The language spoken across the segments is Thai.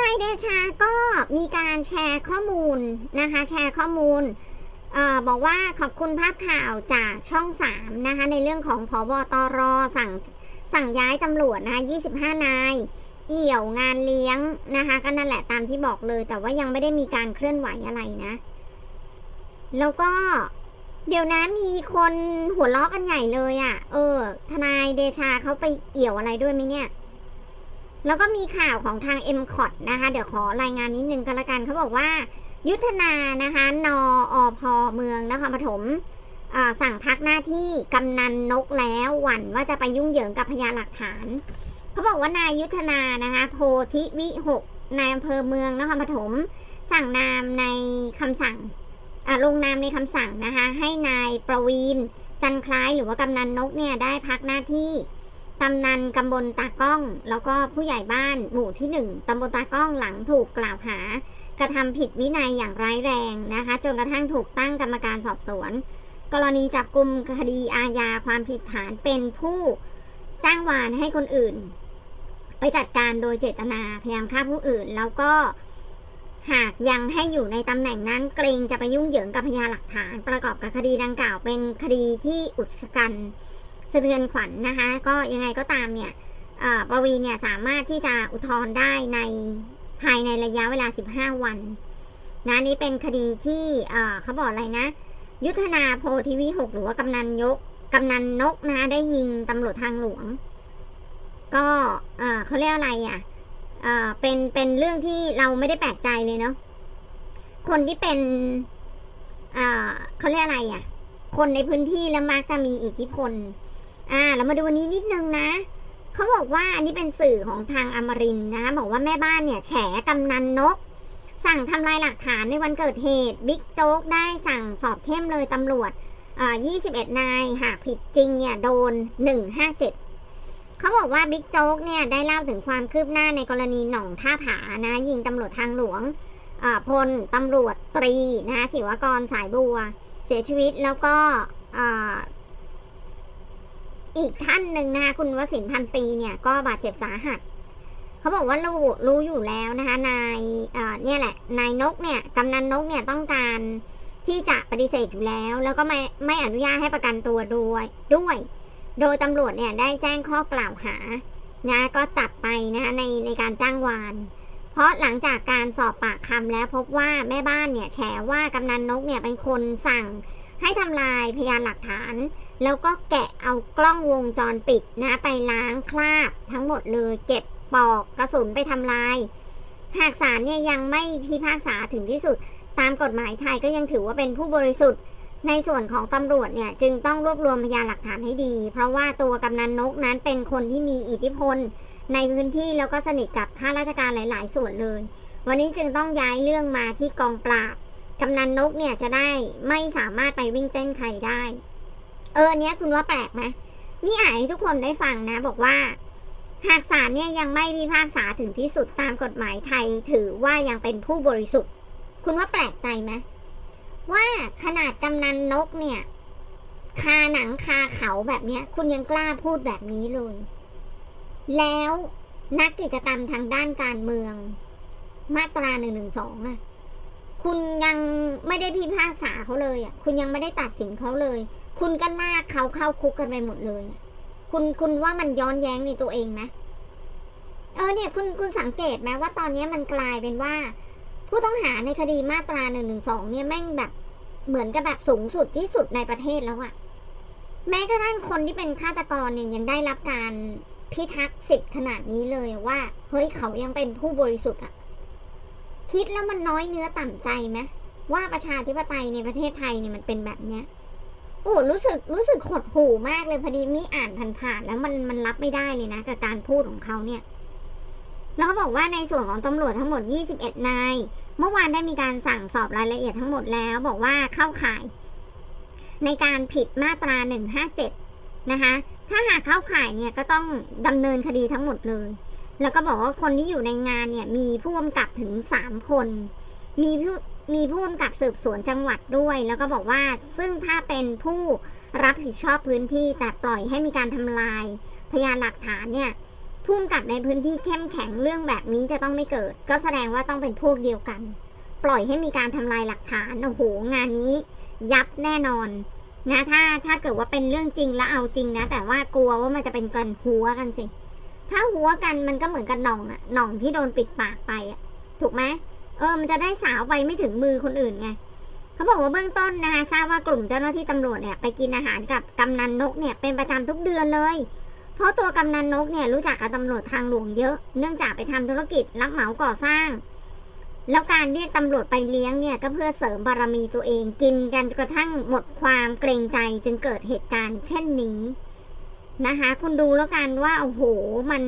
นายเดชาก็มีการแชร์ข้อมูลนะคะ แชร์ข้อมูลออบอกว่าขอบคุณภาพข่าวจากช่อง 3 นะคะ ในเรื่องของพบตรสั่งสั่งย้ายตำรวจนะคะ25 นาย เอี่ยวงานเลี้ยงนะคะ ก็นั่นแหละตามที่บอกเลย แต่ว่ายังไม่ได้มีการเคลื่อนไหวอะไรนะ แล้วก็เดี๋ยวนะมีคนหัวเราะกันใหญ่เลยอะ่ะ เออ ทนายเดชาเขาไปเอี่ยวอะไรด้วยไหมเนี่ย แล้วก็มีข่าวของทาง m c o t นะคะ เดี๋ยวขอรายงานนิดนึงกันละกันเขาบอกว่า ยุทธนานะคะนออพเมืองนครปฐมสั่งพักหน้าที่กำนันนกแล้วหวั่นว่าจะไปยุ่งเหยิงกับพยานหลักฐานเขาบอกว่านายยุทธนานะคะโพธิวิหกนายอำเภอเมืองนครปฐมสั่งนามในคำสั่งอ่าลงนามในคำสั่งนะคะให้นายประวีนจันคล้ายหรือว่ากำนันนกเนี่ยได้พักหน้าที่ กำนันตำบลตากล้อง แล้วก็ผู้ใหญ่บ้านหมู่ที่หนึ่งตำบลตากล้องหลังถูกกล่าวหา กระทำผิดวินัยอย่างร้ายแรงนะคะ จนกระทั่งถูกตั้งกรรมการสอบสวน กรณีจับกลุ่มคดีอาญาความผิดฐานเป็นผู้จ้างวานให้คนอื่น ไปจัดการโดยเจตนาพยายามฆ่าผู้อื่น แล้วก็หากยังให้อยู่ในตำแหน่งนั้นเกรงจะไปยุ่งเหยิงกับพยานหลักฐาน ประกอบกับคดีดังกล่าวเป็นคดีที่อุกชะกัน สะเทือนขวัญนะคะ ก็ยังไงก็ตามเนี่ยประวีเนี่ยสามารถที่จะอุทธรณ์ได้ในภายในระยะเวลา 15 วันนะนี่เป็นคดีที่เขาบอกอะไรนะ ยุทธนาโพธิวิหกหรือว่ากำนันยกกำนันนกนะคะได้ยิงตำรวจทางหลวง ก็เขาเรียกอะไรอะเอ่อเป็นเป็นเรื่องที่เราไม่ได้แปลกใจเลยเนาะคนที่เป็นเขาเรียกอะไรอะ คนในพื้นที่แล้วมักจะมีอิทธิพล อ่าเรามาดูวันนี้นิดนึงนะเขาบอกว่าอันนี้เป็นสื่อของทางอมรินนะคะบอกว่าแม่บ้านเนี่ยแฉกำนันนก สั่งทำลายหลักฐานในวันเกิดเหตุ บิ๊กโจ๊กได้สั่งสอบเข้มเลยตำรวจอ่า21 นาย หากผิดจริงเนี่ยโดน 157เขาบอกว่าบิ๊กโจ๊กเนี่ยได้เล่าถึงความคืบหน้าในกรณีหน่องท่าผานะยิงตำรวจทางหลวงพลตำรวจตรีนะศิวกรสายบัว เสียชีวิตแล้วก็ อีกท่านหนึ่งนะคะคุณวสินพันปีเนี่ยก็บาดเจ็บสาหัสเขาบอกว่ารู้รู้อยู่แล้วนะคะนายเอ่อเนี่ยแหละนายนกเนี่ยกำนันนกเนี่ยต้องการที่จะปฏิเสธอยู่แล้ว แล้วก็ไม่ไม่อนุญาตให้ประกันตัวด้วยด้วย โดยตำรวจเนี่ยได้แจ้งข้อกล่าวหานะก็จับไปนะคะในในการจ้างวาน เพราะหลังจากการสอบปากคำแล้วพบว่าแม่บ้านเนี่ยแฉว่ากำนันนกเนี่ยเป็นคนสั่งให้ทำลายพยานหลักฐาน แล้วก็แกะเอากล้องวงจรปิดนะไปล้างคราบทั้งหมดเลยเก็บปอกกระสุนไปทำลาย หากศาลเนี่ยยังไม่พิพากษาถึงที่สุด ตามกฎหมายไทยก็ยังถือว่าเป็นผู้บริสุทธิ์ ในส่วนของตำรวจเนี่ยจึงต้องรวบรวมพยานหลักฐานให้ดี เพราะว่าตัวกำนันนกนั้นเป็นคนที่มีอิทธิพล ในพื้นที่แล้วก็สนิทกับข้าราชการหลาย ๆ ส่วนเลย วันนี้จึงต้องย้ายเรื่องมาที่กองปราบกำนันนกเนี่ยจะได้ไม่สามารถไปวิ่งเต้นใครได้ ออเนี้ยคุณว่าแปลกไหมนี่อ่านให้ทุกคนได้ฟังนะ บอกว่า หากศาลเนี่ยยังไม่พิพากษาถึงที่สุดตามกฎหมายไทย ถือว่ายังเป็นผู้บริสุทธิ์ คุณว่าแปลกใจไหมว่าขนาดกำนันนกเนี่ย คาหนังคาเขาแบบเนี้ย คุณยังกล้าพูดแบบนี้เลย แล้วนักกิจกรรมทางด้านการเมือง มาตราหนึ่งหนึ่งสองอะ คุณยังไม่ได้พิพากษาเขาเลยอะ คุณยังไม่ได้ตัดสินเขาเลย คุณก็ลากเขาเข้าคุกกันไปหมดเลย คุณคุณว่ามันย้อนแย้งในตัวเองไหมเออเนี่ยคุณคุณสังเกตไหมว่าตอนนี้มันกลายเป็นว่า ผู้ต้องหาในคดีมาตราหนึ่งหนึ่งสองเนี่ยแม่งแบบเหมือนกับแบบสูงสุดที่สุดในประเทศแล้วอะแม้กระทั่งคนที่เป็นฆาตกรเนี่ยยังได้รับการพิทักษ์สิทธิ์ขนาดนี้เลยว่าเฮ้ยเขายังเป็นผู้บริสุทธิ์อะคิดแล้วมันน้อยเนื้อต่ำใจไหมว่าประชาธิปไตยในประเทศไทยเนี่ยมันเป็นแบบเนี้ย อ้รู้สึกรู้สึกหดหู่มากเลยพอดีมีอ่านผ่านๆแล้วมันมันรับไม่ได้เลยนะกับการพูดของเขาเนี่ยแล้วเขาบอกว่าในส่วนของตำรวจทั้งหมด 21 นาย เมื่อวานได้มีการสั่งสอบรายละเอียดทั้งหมดแล้ว บอกว่าเข้าข่าย ในการผิดมาตรา 157 นะคะ ถ้าหากเข้าข่ายเนี่ยก็ต้องดำเนินคดีทั้งหมดเลย แล้วก็บอกว่าคนที่อยู่ในงานเนี่ยมีผู้กำกับถึง 3 คน มีผู้ มีผู้กำกับสืบสวนจังหวัดด้วย แล้วก็บอกว่าซึ่งถ้าเป็นผู้รับผิดชอบพื้นที่แต่ปล่อยให้มีการทำลาย พยานหลักฐานเนี่ยพุ่มกับในพื้นที่เข้มแข็งเรื่องแบบนี้จะต้องไม่เกิด ก็แสดงว่าต้องเป็นพวกเดียวกัน ปล่อยให้มีการทำลายหลักฐานโอ้โหงานนี้ ยับแน่นอนนะถ้าถ้าเกิดว่าเป็นเรื่องจริงแล้วเอาจริงนะ แต่ว่ากลัวว่ามันจะเป็นกันหัวกันสิ ถ้าหัวกันมันก็เหมือนกับหน่องอะหน่องที่โดนปิดปากไปอะถูกไหม เออ มันจะได้สาวไปไม่ถึงมือคนอื่นไงเขาบอกว่าเบื้องต้นนะคะทราบว่ากลุ่มเจ้าหน้าที่ตำรวจเนี่ยไปกินอาหารกับกำนันนกเนี่ยเป็นประจำทุกเดือนเลย เพราะตัวกำนันนกเนี่ยรู้จักกับตำรวจทางหลวงเยอะ เนื่องจากไปทำธุรกิจรับเหมาก่อสร้าง แล้วการเรียกตำรวจไปเลี้ยงเนี่ยก็เพื่อเสริมบารมีตัวเองกินกันจนกระทั่งหมดความเกรงใจจึงเกิดเหตุการณ์เช่นนี้นะคะ คุณดูแล้วกันว่าโอ้โหมัน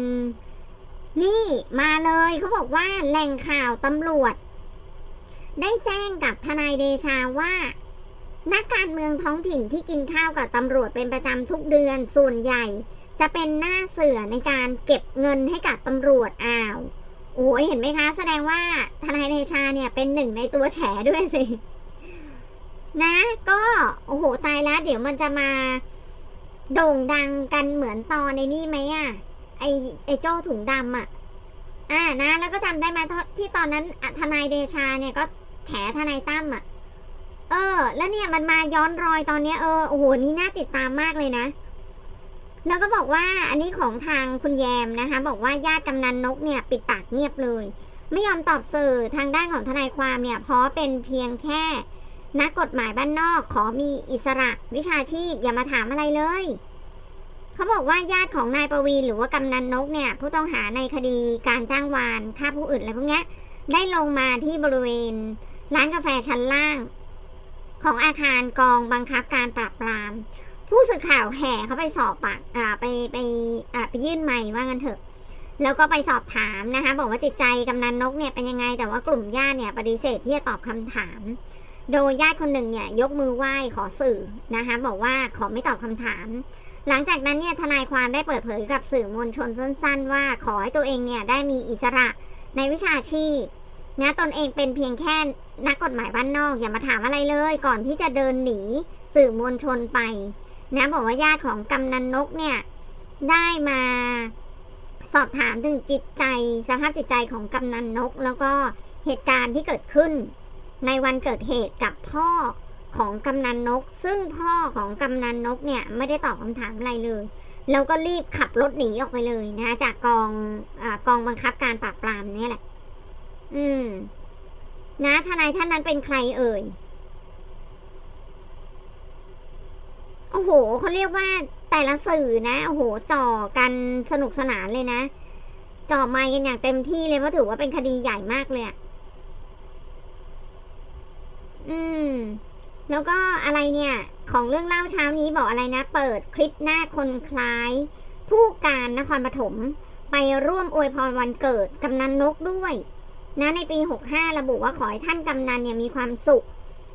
นี่มาเลยเขาบอกว่าแหล่งข่าวตำรวจ ได้แจ้งกับทนายเดชาว่านักการเมืองท้องถิ่นที่กินข้าวกับตำรวจเป็นประจำทุกเดือนส่วนใหญ่ จะเป็นหน้าเสือในการเก็บเงินให้กับตำรวจอ้าว โอ้ยเห็นไหมคะ แสดงว่าทนายเดชาเนี่ยเป็นหนึ่งในตัวแฉด้วยสิ นะ ก็โอ้โหตายแล้ว เดี๋ยวมันจะมา โด่งดังกันเหมือนตอนในนี่ไหมอะ ไอไอโจ้ถุงดำอะอ่านะ แล้วก็จำได้ไหมที่ตอนนั้นทนายเดชาเนี่ยก็แฉทนายตั้มอะเออ แล้วเนี่ยมันมาย้อนรอยตอนเนี้ยเออโอ้โหนี่น่าติดตามมากเลยนะ แล้วก็บอกว่าอันนี้ของทางคุณแยมนะคะ บอกว่าญาติกำนันนกเนี่ยปิดปากเงียบเลย ไม่ยอมตอบสื่อทางด้านของทนายความเนี่ย เพราะเป็นเพียงแค่นักกฎหมายบ้านนอกขอมีอิสระวิชาชีพอย่ามาถามอะไรเลย เขาบอกว่าญาติของนายประวีนหรือว่ากำนันนกเนี่ยผู้ต้องหาในคดีการจ้างวานฆ่าผู้อื่นอะไรพวกเนี้ยได้ลงมาที่บริเวณร้านกาแฟชั้นล่าง ของอาคารกองบังคับการปราบปราม ผู้สื่อข่าวแห่เขาไปสอบปากอ่าไปไปอ่าไปยื่นไมค์ว่างันเถอะ แล้วก็ไปสอบถามนะคะ บอกว่าจิตใจกำนันนกเนี่ยเป็นยังไง แต่ว่ากลุ่มญาติเนี่ยปฏิเสธที่จะตอบคำถาม โดยญาติคนหนึ่งเนี่ยยกมือไหว้ขอสื่อนะคะ บอกว่าขอไม่ตอบคำถาม หลังจากนั้นเนี่ยทนายความได้เปิดเผยกับสื่อมวลชนสั้น ๆ ว่าขอให้ตัวเองเนี่ยได้มีอิสระในวิชาชีพนะตนเองเป็นเพียงแค่นักกฎหมายบ้านนอก อย่ามาถามอะไรเลย ก่อนที่จะเดินหนีสื่อมวลชนไปนะบอกว่าญาติของกำนันนกเนี่ยได้มาสอบถามถึงจิตใจสภาพจิตใจของกำนันนก แล้วก็เหตุการณ์ที่เกิดขึ้นในวันเกิดเหตุกับพ่อ ของกำนันนก ซึ่งพ่อของกำนันนกเนี่ยไม่ได้ตอบคำถามอะไรเลย แล้วก็รีบขับรถหนีออกไปเลยนะจากกองอกองบังคับการปราบปรามนี่แหละ อืม นะทนายท่านนั้นเป็นใครเอ่ย โอ้โหเขาเรียกว่าแต่ละสื่อนะ โอ้โหจ่อกันสนุกสนานเลยนะจ่อไมค์กันอย่างเต็มที่เลยเพราะถือว่าเป็นคดีใหญ่มากเลยอะอืม แล้วก็อะไรเนี่ยของเรื่องเล่าเช้านี้บอกอะไรนะ เปิดคลิปหน้าคนคล้าย ผู้การนครปฐมไปร่วมอวยพรวันเกิดกำนันนกด้วยนะในปี 65 ระบุว่าขอให้ท่านกำนันเนี่ยมีความสุข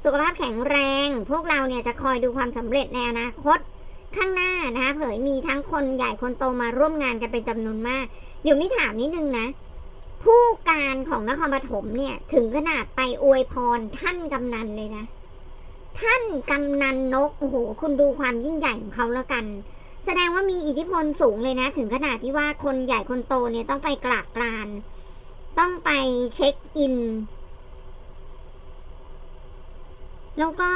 สุขภาพแข็งแรง พวกเราเนี่ยจะคอยดูความสำเร็จในอนาคตข้างหน้านะคะเผยมีทั้งคนใหญ่คนโตมาร่วมงานกันเป็นจำนวนมาก เดี๋ยวมิถามนิดนึงนะ ผู้การของนครปฐมเนี่ยถึงขนาดไปอวยพรท่านกำนันเลยนะ ท่านกำนันนก โอ้โห คุณดูความยิ่งใหญ่ของเขาแล้วกัน แสดงว่ามีอิทธิพลสูงเลยนะ ถึงขนาดที่ว่าคนใหญ่คนโตเนี่ยต้องไปกราบกราน ต้องไปเช็คอิน แล้วก็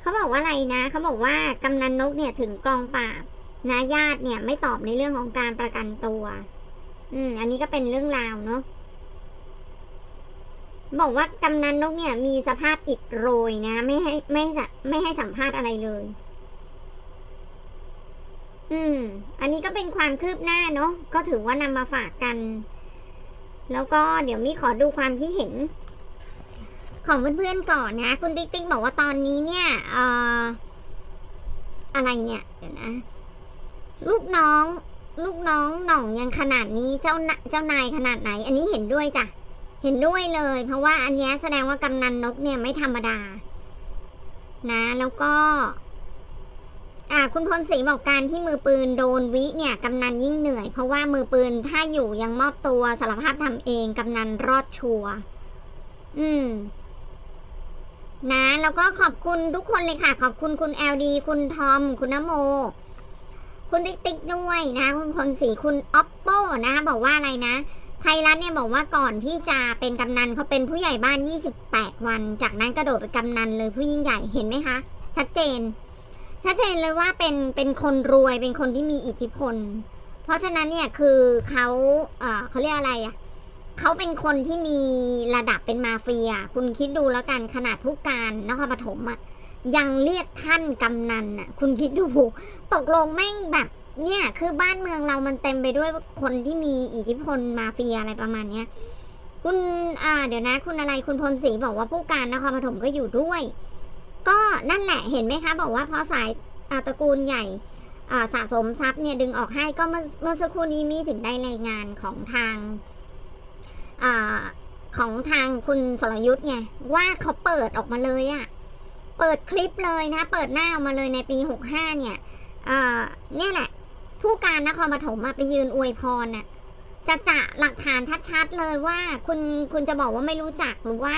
เขาบอกว่าอะไรนะ เขาบอกว่ากำนันนกเนี่ยถึงกองปราบนะญาติเนี่ยไม่ตอบในเรื่องของการประกันตัว อืม อันนี้ก็เป็นเรื่องราวเนาะ บอกว่ากำนันนกเนี่ยมีสภาพอิดโรยนะ ไม่ให้ไม่ให้ไม่ให้สัมภาษณ์อะไรเลย อืม อันนี้ก็เป็นความคืบหน้าเนาะก็ถือว่านำมาฝากกัน แล้วก็เดี๋ยวมีขอดูความคิดเห็น ของเพื่อนๆก่อนนะ คุณติ๊กติ๊กบอกว่าตอนนี้เนี่ยเอ่ออะไรเนี่ยเดี๋ยวนะลูกน้อง ลูกน้องหน่องยังขนาดนี้เจ้าเจ้านายขนาดไหน อันนี้เห็นด้วยจ้ะ เห็นด้วยเลย เพราะว่าอันนี้แสดงว่ากำนันนกเนี่ยไม่ธรรมดา นะแล้วก็อ่าคุณพลศรีบอกการที่มือปืนโดนวิเนี่ยกำนันยิ่งเหนื่อย เพราะว่ามือปืนถ้าอยู่ยังมอบตัวสารภาพทำเองกำนันรอดชัวอืม นะ แล้วก็ขอบคุณทุกคนเลยค่ะ ขอบคุณคุณ LD คุณทอม คุณนโม คุณติ๊กติ๊กด้วยนะ คุณพลศรีคุณ oppo นะคะบอกว่าอะไรนะ ไทยรัฐเนี่ยบอกว่าก่อนที่จะเป็นกำนันเขาเป็นผู้ใหญ่บ้าน 28 วัน จากนั้นกระโดดไปนกำนันเลยผู้ยิ่งใหญ่เห็นไหมคะ ชัดเจน ชัดเจนเลยว่าเป็นเป็นคนรวยเป็นคนที่มีอิทธิพล เพราะฉะนั้นเนี่ยคือเขาเออเขาเรียกอะไรอะ่ะเขาเป็นคนที่มีระดับเป็นมาเฟีย คุณคิดดูแล้วกันขนาดผู้การนครปฐมอะ่ะยังเรียกท่านกำนันอะ คุณคิดดูตกลงแม่งแบบ เนี่ยคือบ้านเมืองเรามันเต็มไปด้วยคนที่มีอิทธิพลมาเฟียอะไรประมาณเนี้ยคุณอ่าเดี๋ยวนะ คุณอะไรคุณพลศรีบอกว่าผู้การนครปฐมก็อยู่ด้วย ก็นั่นแหละเห็นไหมคะ บอกว่าเพราะสายาตระกูลใหญ่าสะสมทรัพย์เนี่ยดึงออกให้ก็เมื่อเมื่อสักครู่นี้มีถึงได้รายงานของทางอาของทางคุณสรยุทธ์ไงว่าเขาเปิดออกมาเลยอะเปิดคลิปเลยนะ เปิดหน้าออกมาเลยในปีหกห้าเนี่ยเนี่ยแหละ ผู้การนครปฐมอะไปยืนอวยพรน่ะจะจะหลักฐานชัดๆเลยว่า คุณคุณจะบอกว่าไม่รู้จักหรือว่า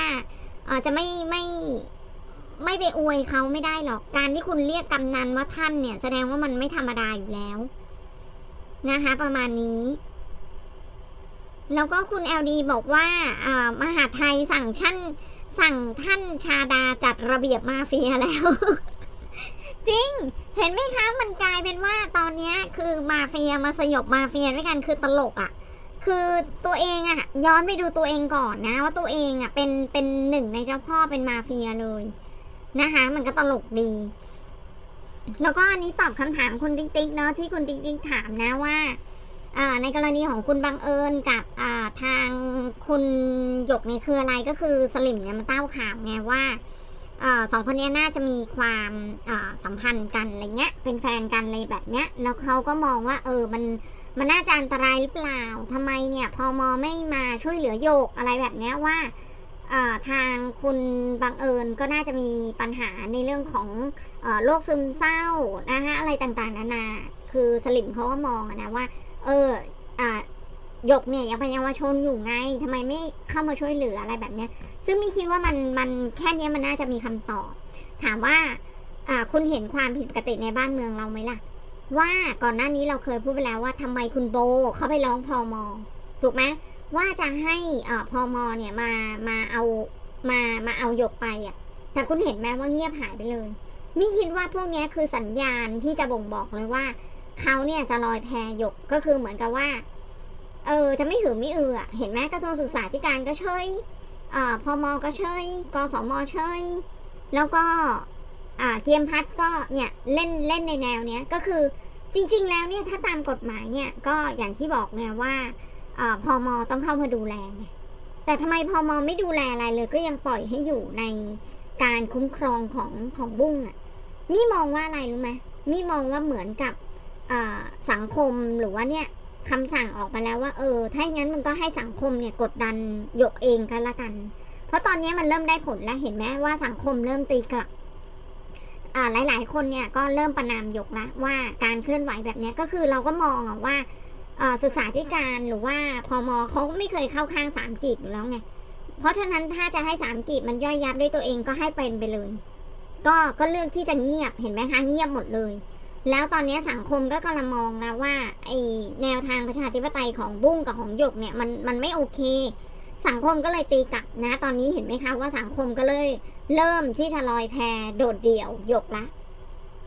เออจะไม่ไม่ไม่ไปอวยเขาไม่ได้หรอก การที่คุณเรียกกำนันว่าท่านเนี่ย แสดงว่ามันไม่ธรรมดาอยู่แล้ว นะคะ ประมาณนี้ แล้วก็คุณเอลดีบอกว่าอามหาไทยสั่งชั่นสั่งท่านชาดาจัดระเบียบมาเฟียแล้ว จริง เห็นไหมคะมันกลายเป็นว่าตอนนี้คือมาเฟียมาสยบมาเฟียด้วยกันคือตลกอะ่ะ คือตัวเองอะ่ะ ย้อนไปดูตัวเองก่อนนะ ว่าตัวเองอะ่ะเป็นเป็นหนึ่งในเจ้าพ่อเป็นมาเฟียเลยนะคะ มันก็ตลกดี แล้วก็อันนี้ตอบคำถามคุณติ๊กติ๊กเนาะที่คุณติ๊กติ๊กถามนะว่าในกรณีของคุณบังเอิญกับทางคุณหยกเนี่ยคืออะไรก็คือสลิมเนี่ยมาเต้าข่าวไงว่า สองคนนี้น่าจะมีความสัมพันธ์กันอะไรเงี้ย เป็นแฟนกันเลยแบบเนี้ย แล้วเขาก็มองว่า เออ มัน มันน่าจะอันตรายหรือเปล่าทำไมเนี่ยพอมอไม่มาช่วยเหลือโยกอะไรแบบเนี้ยว่าทางคุณบังเอิญก็น่าจะมีปัญหาในเรื่องของอโรคซึมเศร้านะคะอะไรต่างๆ นานา คือสลิมเขาก็มองนะว่า เอออ่า หยกเนี่ยยังเป็นเยาวชนอยู่ไงทำไมไม่เข้ามาช่วยเหลืออะไรแบบเนี้ย ซึ่งมีคิดว่ามันมันแค่นี้มันน่าจะมีคำตอบ ถามว่าคุณเห็นความผิดปกติในบ้านเมืองเราไหมล่ะ ว่าก่อนหน้านี้เราเคยพูดไปแล้วว่าทำไมคุณโบเขาไปร้องพอมอถูกไหมว่าจะให้อพอมอเนี่ยมามาเอามามาเอาหยกไปอะแต่คุณเห็นไหมว่าเงียบหายไปเลยมิคิดว่าพวกนี้คือสัญญาณที่จะบ่งบอกเลยว่าเขาเนี่ยจะลอยแพหยกก็คือเหมือนกับว่า เออจะไม่หือไม่อืออเห็นไหมกระทรวงศึกษาธิการก็เชยอ่าพมก็เชยกสมเชยแล้วก็อ่าเกียมพัดก็เนี่ยเล่นเล่นในแนวเนี้ยก็คือจริง ๆ แล้วเนี่ยถ้าตามกฎหมายเนี่ยก็อย่างที่บอกเนี่ยว่าอ่าพมต้องเข้ามาดูแลไงแต่ทำไมพมไม่ดูแลอะไรเลย ก็ยังปล่อยให้อยู่ในการคุ้มครองของของบุ้งอะ่ะมี่มองว่าอะไรรู้ไหมมี่มองว่าเหมือนกับสังคมหรือว่าเนี่ย คำสั่งออกมาแล้วว่า เออ ถ้าอย่างนั้นมันก็ให้สังคมเนี่ยกดดันหยกเองกันละกัน เพราะตอนนี้มันเริ่มได้ผลแล้วเห็นไหมว่าสังคมเริ่มตีกลับอ่าหลาย ๆ คนเนี่ยก็เริ่มประนามหยกละว่าการเคลื่อนไหวแบบนี้ก็คือเราก็มองว่าศึกษาธิการหรือว่าพอมอเขาไม่เคยเข้าข้างสามกีบอยู่แล้วไง เพราะฉะนั้นถ้าจะให้สามกีบมันย่อยยับด้วยตัวเองก็ให้เป็นไปเลย ก็ก็เลือกที่จะเงียบเห็นไหมคะเงียบหมดเลย แล้วตอนนี้สังคมก็กำลังมองแล้วว่าไอแนวทางประชาธิปไตยของบุ้งกับของหยกเนี่ยมันมันไม่โอเค สังคมก็เลยตีกลับนะ ตอนนี้เห็นไหมคะว่าสังคมก็เลยเริ่มที่จะลอยแพโดดเดี่ยวหยกละ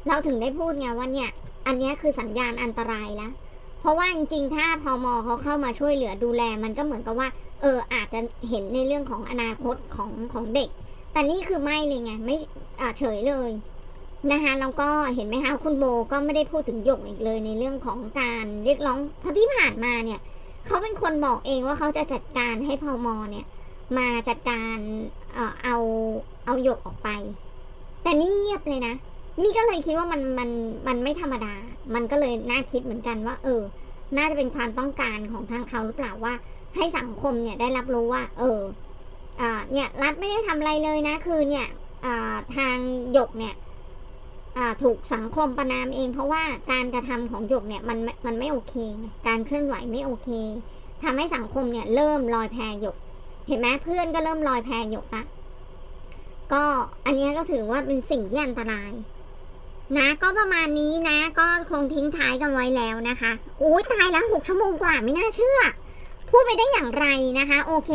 เราถึงได้พูดไงว่าเนี่ย อันนี้คือสัญญาณอันตรายแล้วเพราะว่าจริงๆ ถ้าพอมอเขาเข้ามาช่วยเหลือดูแล มันก็เหมือนกับว่า เอออาจจะเห็นในเรื่องของอนาคตของของเด็ก แต่นี่คือไม่เลยไงไม่เฉยเลย นะคะแล้วก็เห็นไหมคะคุณโบก็ไม่ได้พูดถึงหยกอีกเลยในเรื่องของการเรียกร้องเพราะที่ผ่านมาเนี่ยเขาเป็นคนบอกเองว่าเขาจะจัดการให้พอมอเนี่ยมาจัดการเอ่อเอาเอาหยกออกไป แต่นี่เงียบเลยนะ นี่ก็เลยคิดว่ามันมันมันไม่ธรรมดา มันก็เลยน่าคิดเหมือนกันว่า เออ น่าจะเป็นความต้องการของทางเขาหรือเปล่าว่า ให้สังคมเนี่ยได้รับรู้ว่า เอออ่าเนี่ยรัฐไม่ได้ทำอะไรเลยนะ คือเนี่ยอ่าทางหยกเนี่ย ถูกสังคมประนามเอง เพราะว่าการกระทำของหยกเนี่ยมันมันไม่โอเคการเคลื่อนไหวไม่โอเคทำให้สังคมเนี่ยเริ่มลอยแพหยก เห็นไหมเพื่อนก็เริ่มลอยแพหยกละก็อันนี้ก็ถือว่าเป็นสิ่งที่อันตราย นะ ก็ประมาณนี้นะ ก็คงทิ้งท้ายกันไว้แล้วนะคะโอ้ยตายแล้วหกชั่วโมงกว่าไม่น่าเชื่อ พูดไปได้อย่างไรนะคะ โอเค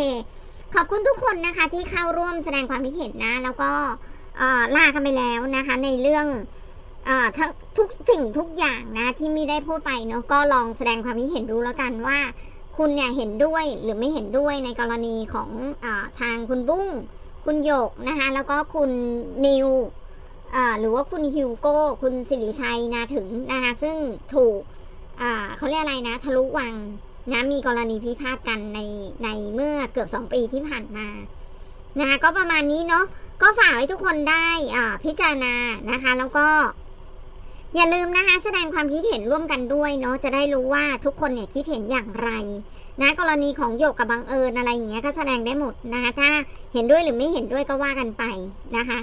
ขอบคุณทุกคนนะคะที่เข้าร่วมแสดงความคิดเห็นนะ แล้วก็ ลากันไปแล้วนะคะ ในเรื่องอทั้งทุกสิ่งทุกอย่างนะที่มีได้พูดไปเนาะก็ลองแสดงความคิดเห็นดูแล้วกันว่า คุณเนี่ยเห็นด้วยหรือไม่เห็นด้วยในกรณีของอทางคุณบุ้งคุณหยกนะคะแล้วก็คุณนิวหรือว่าคุณฮิวโก้ คุณสิริชัยนาถึงนะคะซึ่งถูกเขาเรียกอะไรนะทะลุวังนะมีกรณีพิพาทกันในในเมื่อเกือบสองปีที่ผ่านมา นะคะก็ประมาณนี้เนาะก็ฝากให้ทุกคนได้อ่าพิจารณานะคะ แล้วก็ อย่าลืมนะคะแสดงความคิดเห็นร่วมกันด้วยเนาะจะได้รู้ว่าทุกคนเนี่ยคิดเห็นอย่างไรนะกรณีของโยกกับบังเอิญอะไรอย่างเงี้ยก็แสดงได้หมดนะคะถ้าเห็นด้วยหรือไม่เห็นด้วยก็ว่ากันไปนะคะ